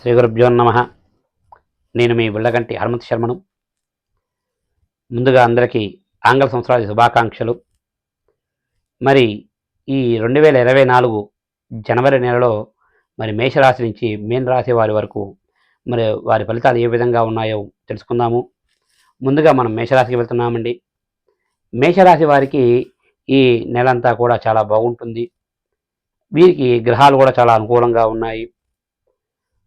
శ్రీ గురుభ్యో నమ. నేను మీ విళ్ళగంటి హనుమంత్ శర్మను. ముందుగా అందరికీ ఆంగ్ల సంవత్సరాల శుభాకాంక్షలు. మరి ఈ రెండు వేల ఇరవై నాలుగు జనవరి నెలలో మరి మేషరాశి నుంచి మీన రాశి వారి వరకు మరి వారి ఫలితాలు ఏ విధంగా ఉన్నాయో తెలుసుకుందాము. ముందుగా మనం మేషరాశికి వెళ్తున్నామండి. మేషరాశి వారికి ఈ నెలంతా కూడా చాలా బాగుంటుంది. వీరికి గ్రహాలు కూడా చాలా అనుకూలంగా ఉన్నాయి.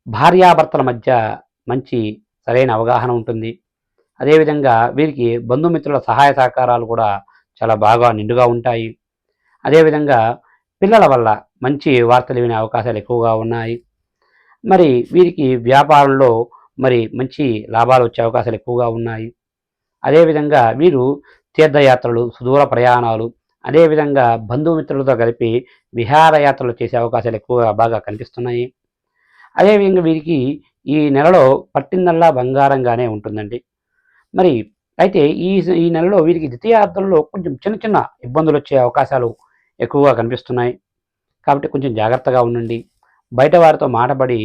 భార్యాభర్తల మధ్య మంచి సరైన అవగాహన ఉంటుంది. అదేవిధంగా వీరికి బంధుమిత్రుల సహాయ సహకారాలు కూడా చాలా బాగా నిండుగా ఉంటాయి. అదేవిధంగా పిల్లల వల్ల మంచి వార్తలు వినే అవకాశాలు ఎక్కువగా ఉన్నాయి. మరి వీరికి వ్యాపారంలో మరి మంచి లాభాలు వచ్చే అవకాశాలు ఎక్కువగా ఉన్నాయి. అదేవిధంగా వీరు తీర్థయాత్రలు సుదూర ప్రయాణాలు అదేవిధంగా బంధుమిత్రులతో కలిపి విహారయాత్రలు చేసే అవకాశాలు ఎక్కువగా బాగా కనిపిస్తున్నాయి. అదేవిధంగా వీరికి ఈ నెలలో పట్టిందల్లా బంగారంగానే ఉంటుందండి. మరి అయితే ఈ ఈ నెలలో వీరికి ద్వితీయార్థంలో కొంచెం చిన్న చిన్న ఇబ్బందులు వచ్చే అవకాశాలు ఎక్కువగా కనిపిస్తున్నాయి. కాబట్టి కొంచెం జాగ్రత్తగా ఉండండి. బయట వారితో మాటబడి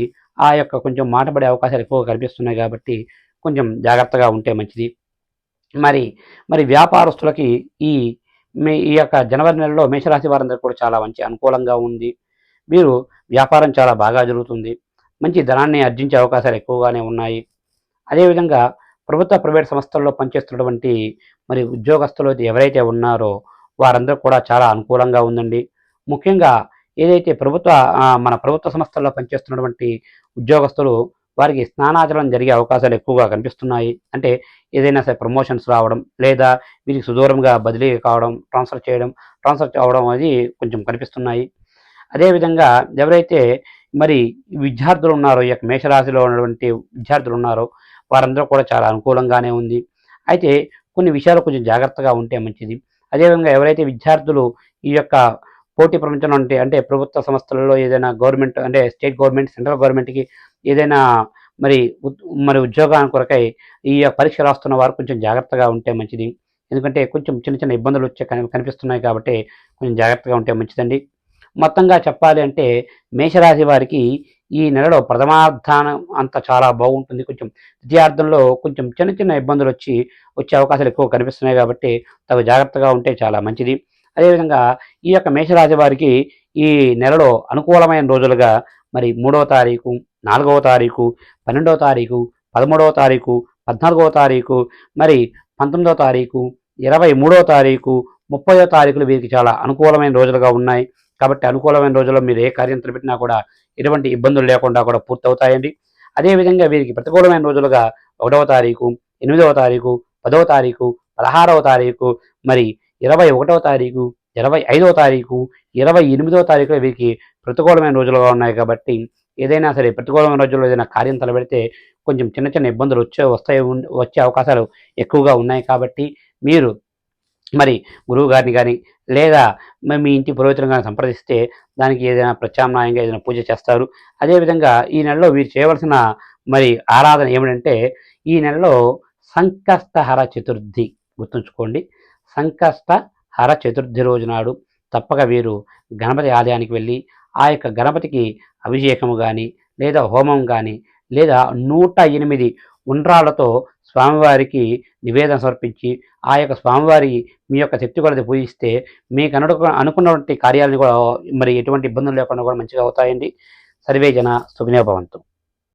ఆ యొక్క కొంచెం మాటపడే అవకాశాలు ఎక్కువగా కనిపిస్తున్నాయి కాబట్టి కొంచెం జాగ్రత్తగా ఉంటే మంచిది. మరి మరి వ్యాపారస్తులకి ఈ మీ ఈ యొక్క జనవరి నెలలో మేషరాశి వారందరికీ కూడా చాలా మంచి అనుకూలంగా ఉంది. వీరు వ్యాపారం చాలా బాగా జరుగుతుంది. మంచి ధనాన్ని ఆర్జించే అవకాశాలు ఎక్కువగానే ఉన్నాయి. అదేవిధంగా ప్రభుత్వ ప్రైవేట్ సంస్థల్లో పనిచేస్తున్నటువంటి మరి ఉద్యోగస్తులు ఎవరైతే ఉన్నారో వారందరూ కూడా చాలా అనుకూలంగా ఉందండి. ముఖ్యంగా ఏదైతే ప్రభుత్వ మన ప్రభుత్వ సంస్థల్లో పనిచేస్తున్నటువంటి ఉద్యోగస్తులు వారికి స్నానాచరణ జరిగే అవకాశాలు ఎక్కువగా కనిపిస్తున్నాయి. అంటే ఏదైనా సరే ప్రమోషన్స్ రావడం లేదా వీరికి సుదూరంగా బదిలీ కావడం ట్రాన్స్ఫర్ చేయడం ట్రాన్స్ఫర్ అవడం అనేది కొంచెం కనిపిస్తున్నాయి. అదేవిధంగా ఎవరైతే మరి విద్యార్థులు ఉన్నారో ఈ యొక్క మేషరాశిలో ఉన్నటువంటి విద్యార్థులు ఉన్నారో వారందరూ కూడా చాలా అనుకూలంగానే ఉంది. అయితే కొన్ని విషయాలు కొంచెం జాగ్రత్తగా ఉంటే మంచిది. అదేవిధంగా ఎవరైతే విద్యార్థులు ఈ యొక్క పోటీ ప్రపంచంలో ఉంటే అంటే ప్రభుత్వ సంస్థలలో ఏదైనా గవర్నమెంట్ అంటే స్టేట్ గవర్నమెంట్ సెంట్రల్ గవర్నమెంట్కి ఏదైనా మరి మరి ఉద్యోగానికి కొరకై ఈ యొక్క పరీక్ష రాస్తున్న వారు కొంచెం జాగ్రత్తగా ఉంటే మంచిది. ఎందుకంటే కొంచెం చిన్న చిన్న ఇబ్బందులు వచ్చే కనిపిస్తున్నాయి కాబట్టి కొంచెం జాగ్రత్తగా ఉంటే మంచిదండి. మొత్తంగా చెప్పాలి అంటే మేషరాశి వారికి ఈ నెలలో ప్రథమార్థానం అంత చాలా బాగుంటుంది. కొంచెం ద్వితీయార్థంలో కొంచెం చిన్న చిన్న ఇబ్బందులు వచ్చి వచ్చే అవకాశాలు ఎక్కువ కనిపిస్తున్నాయి కాబట్టి తగు జాగ్రత్తగా ఉంటే చాలా మంచిది. అదేవిధంగా ఈ యొక్క మేషరాశి వారికి ఈ నెలలో అనుకూలమైన రోజులుగా మరి మూడవ తారీఖు నాలుగవ తారీఖు పన్నెండవ తారీఖు పదమూడవ తారీఖు పద్నాలుగవ తారీఖు మరి పంతొమ్మిదవ తారీఖు ఇరవై మూడవ తారీఖు ముప్పయో తారీఖులు వీరికి చాలా అనుకూలమైన రోజులుగా ఉన్నాయి. కాబట్టి అనుకూలమైన రోజుల్లో మీరు ఏ కార్యం తలపెట్టినా కూడా ఎటువంటి ఇబ్బందులు లేకుండా కూడా పూర్తవుతాయండి. అదేవిధంగా వీరికి ప్రతికూలమైన రోజులుగా ఒకటవ తారీఖు ఎనిమిదవ తారీఖు పదవ తారీఖు పదహారవ తారీఖు మరి ఇరవై ఒకటవ తారీఖు ఇరవై ఐదవ తారీఖు ఇరవై ఎనిమిదవ తారీఖులో వీరికి ప్రతికూలమైన రోజులుగా ఉన్నాయి కాబట్టి ఏదైనా సరే ప్రతికూలమైన రోజుల్లో ఏదైనా కార్యం తలపెడితే కొంచెం చిన్న చిన్న ఇబ్బందులు వచ్చే వస్తాయి వచ్చే అవకాశాలు ఎక్కువగా ఉన్నాయి కాబట్టి మీరు మరి గురువు గారిని కానీ లేదా మీ ఇంటి పురోహితులను కానీ సంప్రదిస్తే దానికి ఏదైనా ప్రత్యామ్నాయంగా ఏదైనా పూజ చేస్తారు. అదేవిధంగా ఈ నెలలో వీరు చేయవలసిన మరి ఆరాధన ఏమిటంటే ఈ నెలలో సంకష్టహర చతుర్థి గుర్తుంచుకోండి. సంకష్టహర చతుర్థి రోజు నాడు తప్పక వీరు గణపతి ఆలయానికి వెళ్ళి ఆ యొక్క గణపతికి అభిషేకము కానీ లేదా హోమం కానీ లేదా నూట ఎనిమిది ఉండ్రాలతో స్వామివారికి నివేదన సమర్పించి ఆ యొక్క స్వామివారి మీ యొక్క శక్తి కొలది పూజిస్తే మీకు అను అనుకున్నటువంటి కార్యాలను కూడా మరి ఎటువంటి ఇబ్బందులు లేకుండా కూడా మంచిగా అవుతాయండి. సర్వే జన సుఖినోభవంతు